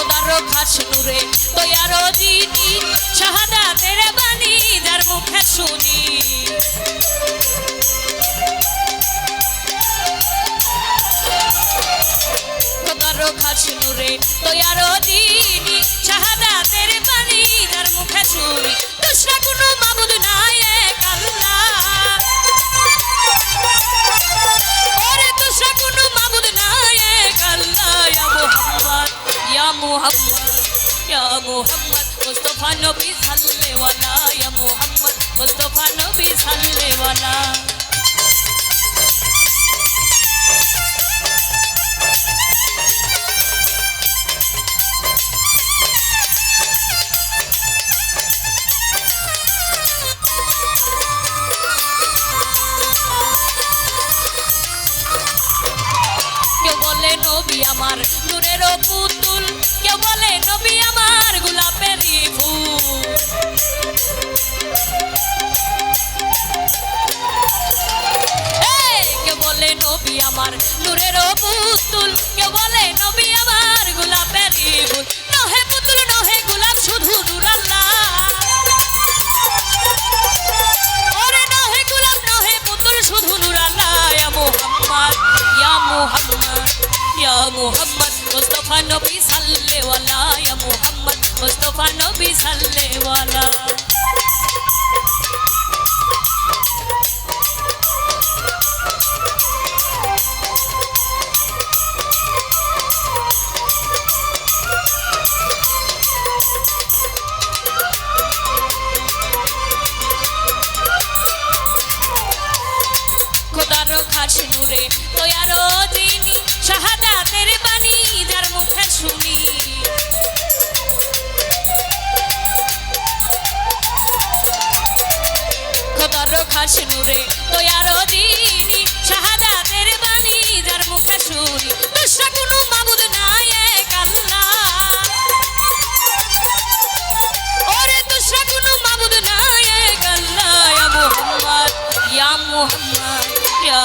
খোদারো খাস নূরে তৈয়ারো দিনি শাহাদাতের বাণী, যার মুখে শুনি। খোদারো খাস নূরে তৈয়ারো দিনি শাহাদাতের মুহাম্মদ। ইয়া মুহাম্মদ, মুস্তাফা নবী সাল্লেওয়ালা। ইয়া মুহাম্মদ, মুস্তাফা নবী সাল্লেওয়ালা। বলে নবী আমার, নূরের পুতুল কেউ বলে, নবী আমার গোলাপেরই ফুল কেউ বলে, নবী আমার নূরের পুতুল। কেউ বলে, নবী আমার গোলাপেরই ফুল নহে পুতুল, নহে গোলাপ, শুধু নূর ওরে, নহে গোলাপ, নহে পুতুল, শুধু নূর আল্লাহ। ইয়া মুহাম্মদ ইয়া মুহাম্মদ। মুহাম্মদ মুস্তাফা নবী সাল্লেওয়ালা ইয়া মুহাম্মদ মুস্তাফা নবী সাল্লেওয়ালা। খোদার খাস নূরে তৈয়ারো দিনি শাহাদাতের বাণী যার মুখে শুনি। খোদার খাস নূরে তৈয়ারো দিনি শাহাদাতের বাণী যার মুখে শুনি। দুসরা কোনো মাবুদ নাই এক ওরে দুসরা কোনো মাবুদ নাই এক আল্লাহ। ইয়া মুহাম্মদ ইয়া মুহাম্মদ, ইয়া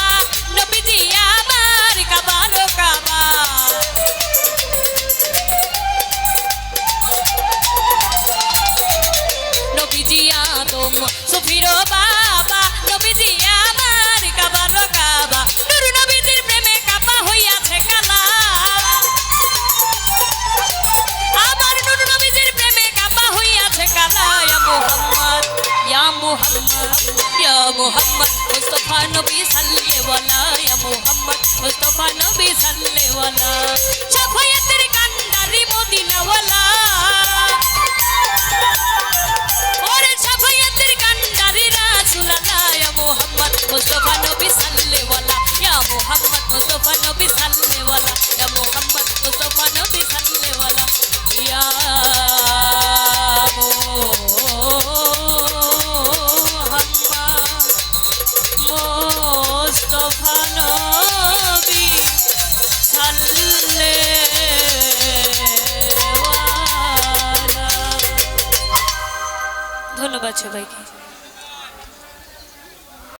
সুফির বাবা, নবীজি আমার কাবারো কাবা। নুর নবীজির প্রেমে কাবা হইয়াছে কালা। আমার নুর নবীজির প্রেমে কাবা হইয়াছে কালা। ইয়া মুহাম্মদ ইয়া মুহাম্মদ ইয়া মুহাম্মদ, মুস্তাফা নবী সাল্লেওয়ালা ইয়া মুহাম্মদ, মুস্তাফা নবী সাল্লেওয়ালা সাফায়াতের ধন্যবাদ সবাইকে।